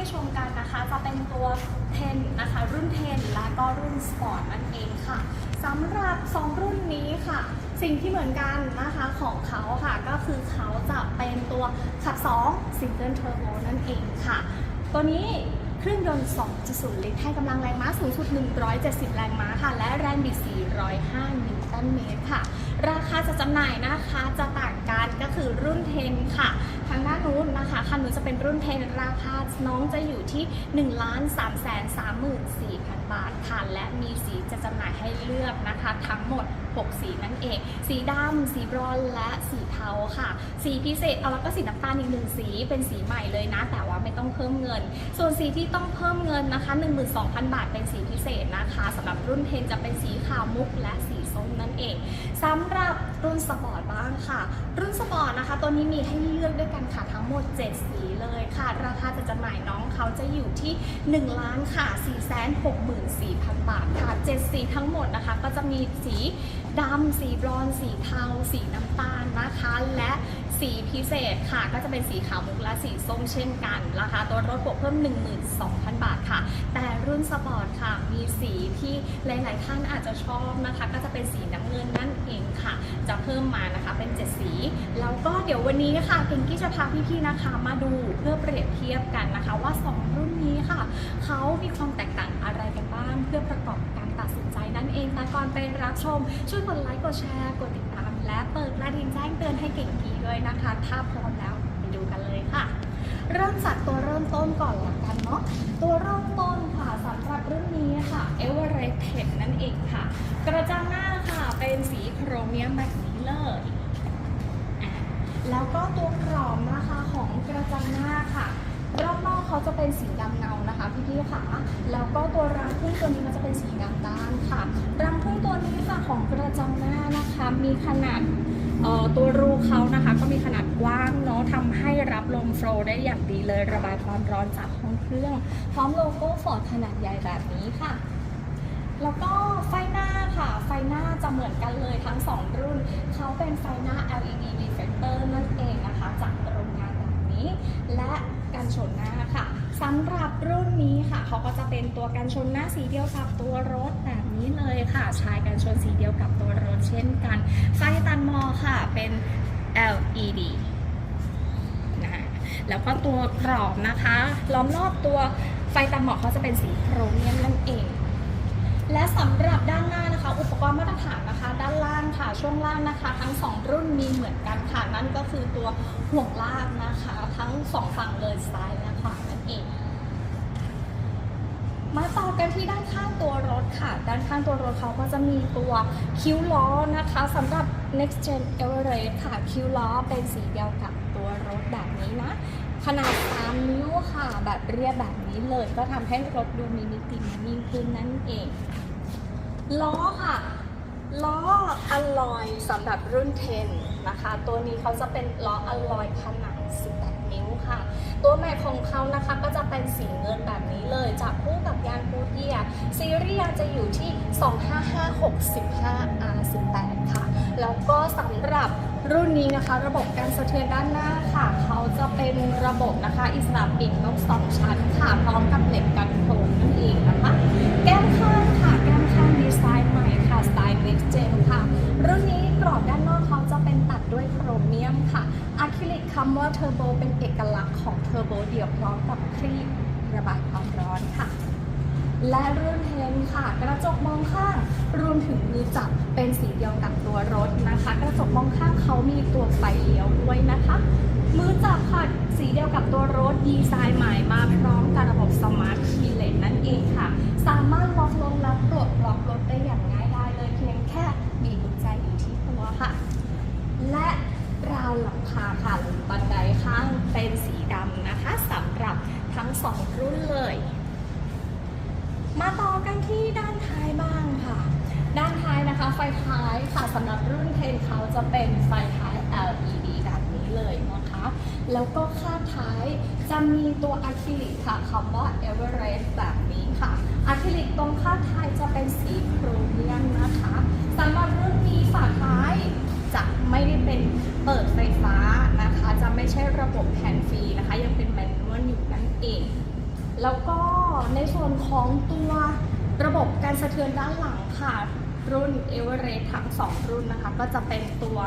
ได้ชมกันนะคะ จะเป็นตัว 10 นะคะ รุ่น 10 และก็รุ่น Sport นั่นเองค่ะสำหรับ 2 รุ่นนี้ค่ะ สิ่งที่เหมือนกันนะคะของเขาค่ะ ก็คือเขาจะเป็นตัวขับ 2 Single Turbo นั่นเองค่ะ ตัวนี้เครื่องยนต์ 2.0 ลิตร ให้กำลังแรงม้าสูงสุด 170 แรงม้าค่ะ และแรงบิด 405 นิวตันเมตรค่ะ ราคาจะจำหน่ายนะคะ จะต่างกันก็คือรุ่น 10 ค่ะ ทางด้านนู้นนะคะคันนู้นจะเป็นรุ่นเพนราคาน้องจะอยู่ที่ 1 3 3 4 0 0 0 บาทค่ะและมีสีจะจำหน่ายให้เลือกนะคะ ทั้งหมด 6 สีนั่นเอง สีดำสีบรอนและสีเทาค่ะ สีพิเศษเอาแล้วก็สีน้ำตาลอีกหนึ่งสีเป็นสีใหม่เลยนะ แต่ว่าไม่ต้อง พิ่มเงิน ส่วนสีที่ต้องเพิ่มเงินนะคะ12,000 บาทเป็นสีพิเศษนะคะสำหรับรุ่นเทนจะเป็นสีขาวมุกและสีส้มนั่นเองสำหรับรุ่นสปอร์ตบ้างค่ะ รุ่นสปอร์ตนะคะ ตัวนี้มีให้เลือกด้วยกันค่ะทั้งหมด 7 สีเลยค่ะ ราคาจะจำหน่ายน้องเขาจะอยู่ที่ 1 ล้านค่ะ 464,000 บาทค่ะ 7 สีทั้งหมดนะคะ ก็จะมีสีดำสีบรอนซ์สีเทา สีน้ำตาลนะคะ และ สีพิเศษค่ะ ก็จะเป็นสีขาวมุกและสีส้มเช่นกันราคาตัวรถบวกเพิ่ม 12,000 บาทค่ะ แต่รุ่นสปอร์ตค่ะ มีสีที่หลาย ๆ ท่านอาจจะชอบนะคะ ก็จะเป็นสีน้ำเงินนั่นเองค่ะ จะเพิ่มมานะคะเป็น 7 สี แล้วก็เดี๋ยววันนี้ค่ะพิงกี้จะพาพี่ๆนะคะมาดูเพื่อเปรียบเทียบกันนะคะ ว่า 2 รุ่นนี้ค่ะเขามีความแตกต่างอะไรกันบ้างเพื่อประกอบการตัดสินใจนั่นเองแต่ก่อนไปรับชมช่วยกดไลค์กดแชร์กดติดตาม และเปิดกระดิ่งแจ้งเตือนให้เก่งกีด้วยนะคะ ถ้าพร้อมแล้วไปดูกันเลยค่ะ เริ่มจากตัวเริ่มต้นก่อนละกันเนาะตัวเริ่มต้นค่ะสำหรับรุ่นนี้ค่ะ e v e r e s t 10นั่นเองค่ะ กระจังหน้าค่ะเป็นสีโครเมียมแบบนี้เลยแล้วก็ตัวกรอบนะคะของกระจังหน้าค่ะ รอบนอกเขาจะเป็นสีดำเงานะคะพี่ๆค่ะ แล้วก็ตัวรังพึ่งตัวนี้มันจะเป็นสีดำด้านค่ะ รังพึ่งตัวนี้ค่ะของกระจังหน้านะคะ มีขนาดตัวรูเขานะคะ ก็มีขนาดกว้างเนาะทำให้รับลมโฟล์ได้อย่างดีเลย ระบายความร้อนจากห้องเครื่อง พร้อมโลโก้ฟอร์ดขนาดใหญ่แบบนี้ค่ะ แล้วก็ไฟหน้าค่ะ ไฟหน้าจะเหมือนกันเลยทั้ง 2 รุ่น เขาเป็นไฟหน้า LED reflector นั่นเองนะคะ จากโรงงานแบบนี้ และ กันชนหน้าค่ะสำหรับรุ่นนี้ค่ะเขาก็จะเป็นตัวกันชนหน้าสีเดียวกับตัวรถแบบนี้เลยค่ะชายกันชนสีเดียวกับตัวรถเช่นกัน ไฟตันมอค่ะเป็น LED นะคะแล้วก็ตัวกรอบนะคะ ล้อมรอบตัวไฟตันหมอกเขาจะเป็นสีโครเมียมนั่นเอง และสำหรับด้านหน้านะคะ อุปกรณ์มาตรฐานนะคะ ด้านล่างค่ะช่วงล่างนะคะ ทั้ง 2 รุ่นมีเหมือนกันค่ะนั่นก็คือตัวห่วงลากนะคะ ทั้ง 2 ฝั่งเลยซ้ายและขวานั่นเองมาต่อกันที่ด้านข้างตัวรถค่ะ ด้านข้างตัวรถเขาก็จะมีตัวคิ้วล้อนะคะสำหรับ next gen Everest ค่ะ คิ้วล้อเป็นสีเดียวกับตัวรถแบบนี้นะ ขนาด 3 นิ้วค่ะ แบบเรียบแบบนี้เลย ก็ทำให้รถดูมีมิติมันยิ่งขึ้นนั่นเอง ล้อค่ะ ล้ออลลอยสำหรับรุ่น 10 นะคะ ตัวนี้เขาจะเป็นล้ออลลอยขนาด 18 นิ้วค่ะ ตัวใหม่ของเขานะคะก็จะเป็นสีเงินแบบนี้เลยจับคู่กับยางปู ซีรีส์ยาจะอยู่ที่ 25565 R18 ค่ะ แล้วก็สำหรับรุ่นนี้นะคะ ระบบการสะเทือนด้านหน้าค่ะ เขาจะเป็นระบบนะคะอิสระปิดนกสองชั้นค่ะ พร้อมกับเหล็กกันโคลนนั่นเองนะคะ แก้มข้างค่ะ แก้มข้างดีไซน์ใหม่ค่ะ สไตล์ next gen ค่ะ รุ่นนี้กรอบด้านนอกเขาจะเป็นตัดด้วยโครเมียมค่ะอะคริลิกคำว่าเทอร์โบเป็นเอกลักษณ์ของเทอร์โบเดี่ยวพร้อมกับครีบระบายความร้อนค่ะ และรุ่นเทนค่ะ กระจกมองข้าง รวมถึงมือจับเป็นสีเดียวกับตัวรถนะคะ กระจกมองข้างเขามีตัวไฟเลี้ยวด้วยนะคะ มือจับค่ะสีเดียวกับตัวรถดีไซน์ใหม่มาพร้อมกับระบบสมาร์ทคีย์เลนนั่นเองค่ะ สามารถล็อกลงและปลดล็อกรถได้อย่าง นเขาจะเป็นไฟท้าย LED แบบนี้เลยนะคะ แล้วก็ข้างท้ายจะมีตัวอะคริลิกค่ะคำว่า Everest แบบนี้ค่ะอะคริลิกตรงข้างท้ายจะเป็นสีโครเมียมนะคะสำหรับรุ่นนี้ฝาท้ายจะไม่ได้เป็นเปิดไฟฟ้านะคะ จะไม่ใช่ระบบแผ่นฟรีนะคะ ยังเป็นแมนนวลอยู่นั่นเอง แล้วก็ในส่วนของตัวระบบการสะเทือนด้านหลังค่ะ รุ่นเอเวอเรสทั้ง 2 รุ่นนะคะ ก็จะเป็นตัว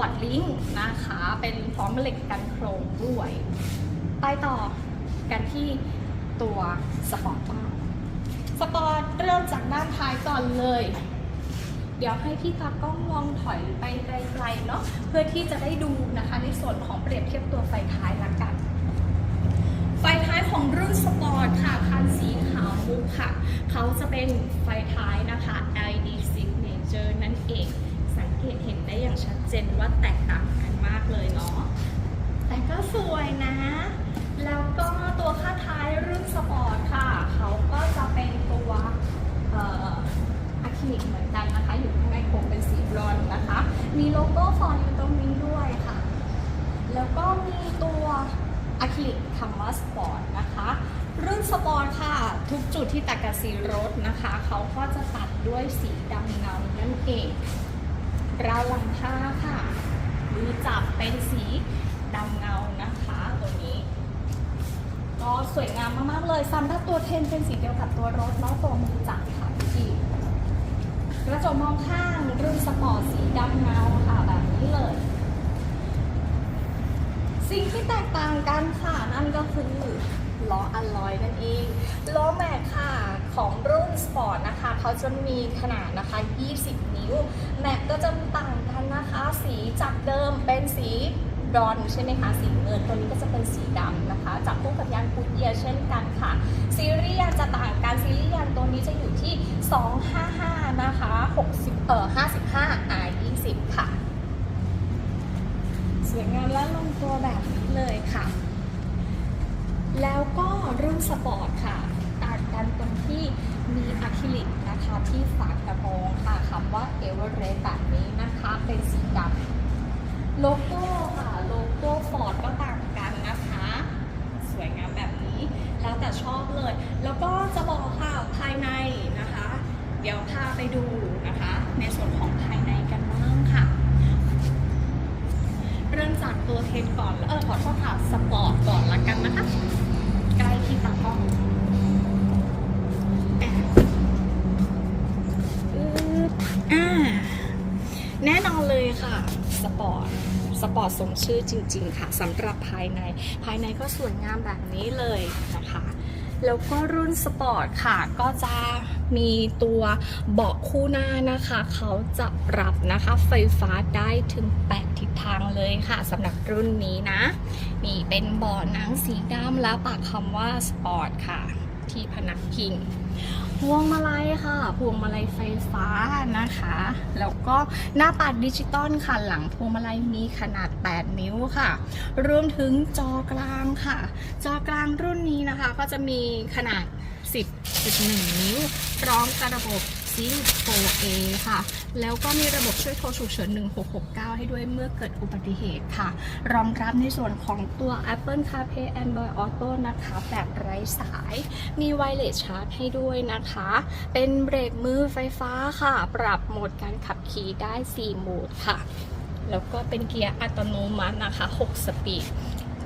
วัดลิงนะคะ เป็นพร้อมเหล็กกันโครงด้วย ไปต่อกันที่ตัวสปอร์ตสปอร์ตเริ่มจากด้านท้ายก่อนเลย เดี๋ยวให้พี่ตากล้องลองถอยไปไกลๆเนาะเพื่อที่จะได้ดูนะคะในส่วนของเปรียบเทียบตัวไฟท้ายละกันไฟท้ายของรุ่นสปอร์ตค่ะ คันสีขาวมุกค่ะ เขาจะเป็นไฟท้ายนะคะ เจอนั่นเอง สังเกตเห็นได้อย่างชัดเจนว่าแตกต่างกันมากเลยเนาะแต่ก็สวยนะ แล้วก็ตัวค่าท้ายรุ่นสปอร์ตค่ะ เขาก็จะเป็นตัวอะคริลิกเหมือนกันนะคะ อยู่ข้างในโคงเป็นสีบรอนนะคะ มีโลโก้ฟอนอยู่ตรงนี้ด้วยค่ะ แล้วก็มีตัว อะคริลิกคำว่าสปอร์ตนะคะรุ่นสปอร์ตค่ะ ทุกจุดที่ตัดกับสีรถนะคะ เขาก็จะตัดด้วยสีดำเงานั่นเองราวหลังคาค่ะมือจับเป็นสีดำเงานะคะตัวนี้ ก็สวยงามมากๆเลยสำหรับตัวเทนเป็นสีเดียวกับตัวรถเนาะตัวมือจับค่ะพี่กระจกมองข้างรุ่นสปอร์ตสีดำเงาค่ะแบบนี้เลย สิ่งที่แตกต่างกันค่ะ นั่นก็คือล้ออัลลอยนั่นเองล้อแม็กค่ะของรุ่นสปอร์ตนะคะ เขาจะมีขนาดนะคะ 20 นิ้ว แม็กก็จะต่างกันนะคะ สีจากเดิมเป็นสีบรอนซ์ใช่ไหมคะสีเงินตัวนี้ก็จะเป็นสีดำนะคะจับคู่กับยางกูเยียเช่นกันค่ะ ซีรีส์ยางจะต่างกันซีรีส์ยางตัวนี้จะอยู่ที่ 255 นะคะ60เอ่อ55 R 20ค่ะ สวยงามและลง ตัวแบบนี้เลยค่ะ แล้วก็รุ่นสปอร์ตค่ะต่างกันตรงที่มีอะคริลิกนะคะที่ฝากระโปรงค่ะคำว่าเอเวอเรสต์แบบนี้นะคะเป็นสีดำโลโก้ค่ะ โลโก้ฟอร์ดก็ต่างกันนะคะ สวยงามแบบนี้ แล้วแต่ชอบเลย แล้วก็จะบอกค่ะภายในนะคะ เดี๋ยวพาไปดูนะคะ ในส่วนของภายในกันบ้างค่ะ เริ่มจากตัวเทนก่อน เออขอโทษค่ะ สปอร์ตก่อนละกันนะคะ ใกล้ที่ตากล้องอะอืดอ่า แน่นอนเลยค่ะ สปอร์ตสปอร์ตสมชื่อจริง ๆ ค่ะสำหรับภายในภายในก็สวยงามแบบนี้เลยนะคะแล้วก็รุ่นสปอร์ตค่ะ ก็จะมีตัวเบาะคู่หน้านะคะ เขาจะปรับนะคะ ไฟฟ้าได้ถึง 8 ทิศทางเลยค่ะสำหรับรุ่นนี้นะ นี่เป็นเบาะหนังสีดำและปากคำว่าสปอร์ตค่ะ ที่พนักพิง พวงมาลัยค่ะ พวงมาลัยไฟฟ้านะคะ แล้วก็หน้าปัดดิจิตอลค่ะ หลังพวงมาลัยมีขนาด 8 นิ้วค่ะ รวมถึงจอกลางค่ะ จอกลางรุ่นนี้นะคะ ก็จะมีขนาด 10.1 นิ้ว พร้อมกระบบ Sync 4A ค่ะ แล้วก็มีระบบช่วยโทรฉุกเฉิน 1669 ให้ด้วยเมื่อเกิดอุบัติเหตุค่ะ รองรับในส่วนของตัว Apple CarPlay Android Auto นะคะ แบบไร้สาย มีไวเลสชาร์จให้ด้วยนะคะ เป็นเบรกมือไฟฟ้าค่ะ ปรับโหมดการขับขี่ได้ 4 โหมดค่ะ แล้วก็เป็นเกียร์อัตโนมัตินะคะ 6 สปีด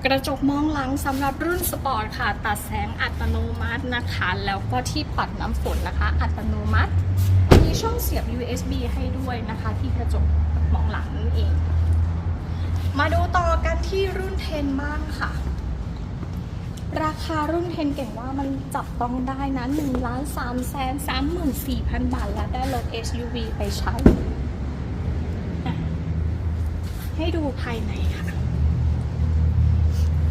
กระจกมองหลังสำหรับรุ่นสปอร์ตค่ะ ตัดแสงอัตโนมัตินะคะ แล้วก็ที่ปัดน้ำฝนนะคะ อัตโนมัติ มีช่องเสียบ USB ให้ด้วยนะคะ ที่กระจกมองหลังนั่นเอง มาดูต่อกันที่รุ่น10บ้างค่ะ ราคารุ่น10เก่งว่ามันจับต้องได้นะ1ล้าน3แสน34,000 บาท และได้รถ SUV ไปใช้ ให้ดูภายในค่ะ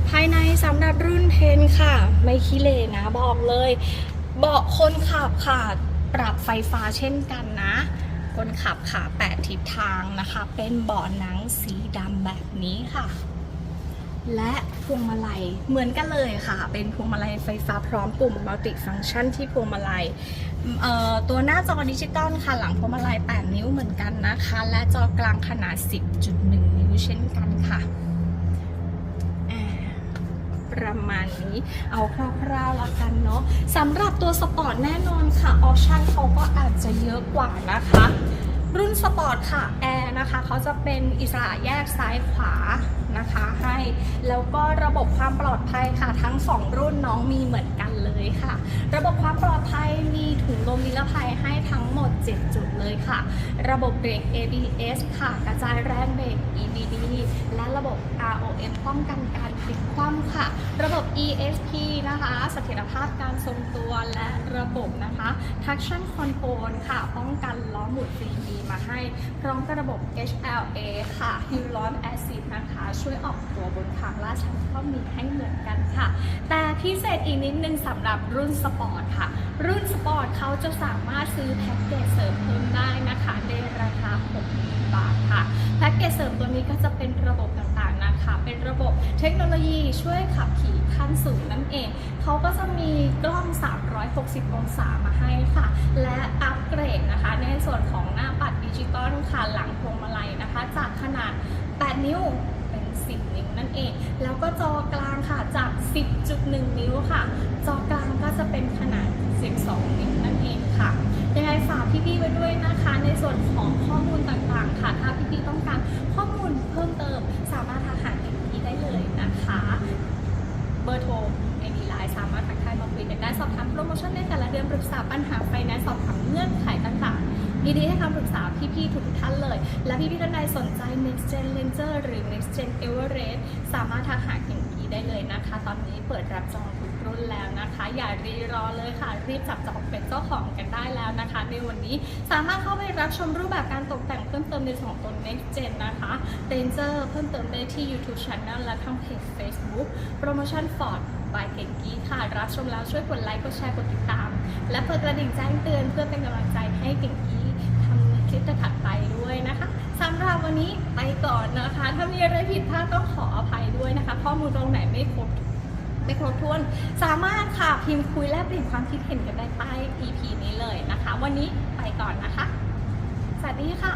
ภายในสำหรับรุ่น10ค่ะ ไม่ขี้เลนะบอกเลย เบาะคนขับค่ะ ปรับไฟฟ้าเช่นกันนะ คนขับขา8ทิศทางนะคะ เป็นเบาะหนังสีดำแบบนี้ค่ะ และพวงมาลัยเหมือนกันเลยค่ะ เป็นพวงมาลัยไฟฟ้าพร้อมปุ่มมัลติฟังชันที่พวงมาลัยตัวหน้าจอดิจิตอลค่ะ หลังพวงมาลัย 8 นิ้วเหมือนกันนะคะ และจอกลางขนาด 10.1 นิ้วเช่นกันค่ะ ประมาณนี้ เอาคร่าวๆละกันเนาะสำหรับตัวสปอร์ตแน่นอนค่ะ ออปชั่นเขาก็อาจจะเยอะกว่านะคะ รุ่นสปอร์ตค่ะแอร์นะคะเขาจะเป็นอิสระแยกซ้ายขวานะคะให้ แล้วก็ระบบความปลอดภัยค่ะทั้ง 2 รุ่นน้องมีเหมือนกัน เลยค่ะ ระบบความปลอดภัยมีถุงลมนิรภัยให้ทั้งหมด 7 จุดเลยค่ะ ระบบเบรก ABS ค่ะกระจายแรงเบรก EBD และระบบ ROM ป้องกันการพลิกคว่ำค่ะ ระบบ ESP นะคะเสถียรภาพการทรงตัวและระบบนะคะ traction control ค่ะ ป้องกันล้อหมุน 3D มา ให้พร้อมกับระบบ HLA ค่ะ Hyaluronic Acid นะคะ ช่วยออกตัวบนทางลาดชันก็มีให้เหมือนกันค่ะ แต่พิเศษอีกนิดนึงสำหรับรุ่นสปอร์ตค่ะ รุ่นสปอร์ตเขาจะสามารถซื้อแพ็กเกจเสริมเพิ่มได้นะคะในราคา 6,000 บาทค่ะ แพ็กเกจเสริมตัวนี้ก็จะเป็นระบบต่าง คะเป็นระบบเทคโนโลยีช่วยขับขี่ขั้นสูงนั่นเอง เขาก็จะมีกล้อง 360 องศามาให้ค่ะ และอัปเกรดนะคะ ในส่วนของหน้าปัดดิจิตอลค่ะ หลังพวงมาลัยนะคะ จากขนาด 8 นิ้วเป็น 10 นิ้วนั่นเอง แล้วก็จอกลางค่ะจาก 10.1 นิ้วค่ะ จอกลางก็จะเป็นขนาด 12 นิ้วนั่นเองค่ะยังไงฝากพี่ๆไว้ด้วยนะคะ ในส่วนของข้อมูลต่างๆค่ะ ถ้าพี่ๆต้องการ เลยและพี่ๆท่านใดสนใจ Next Gen Ranger หรือ Next Gen Everest สามารถทักหาเก่งกีได้เลยนะคะ ตอนนี้เปิดรับจองทุกรุ่นแล้วนะคะ อย่ารีรอเลยค่ะ รีบจับจองเป็นเจ้าของกันได้แล้วนะคะ ในวันนี้สามารถเข้าไปรับชมรูปแบบการตกแต่งเพิ่มเติมในส่วนของตัว Next Gen นะคะ Ranger เพิ่มเติมได้ที่ YouTube Channel และทางเพจ Facebook โปรโมชั่น Ford บายเก่งกี้ค่ะ รับชมแล้วช่วยกดไลค์กดแชร์กดติดตาม และเปิดกระดิ่งแจ้งเตือนเพื่อเป็นกำลังใจให้เก่งกี้ทำคลิปถัดไปด้วย ลาวันนี้ไปก่อนนะคะ ถ้ามีอะไรผิดพลาดต้องขออภัยด้วยนะคะ ข้อมูลตรงไหนไม่ครบไม่ครบถ้วน สามารถค่ะพิมพ์คุยแลกเปลี่ยนความคิดเห็นกันได้ใต้ EP นี้เลยนะคะ วันนี้ไปก่อนนะคะ สวัสดีค่ะ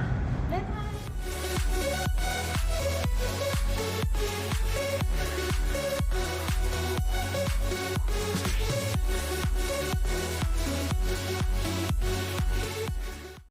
บ๊ายบาย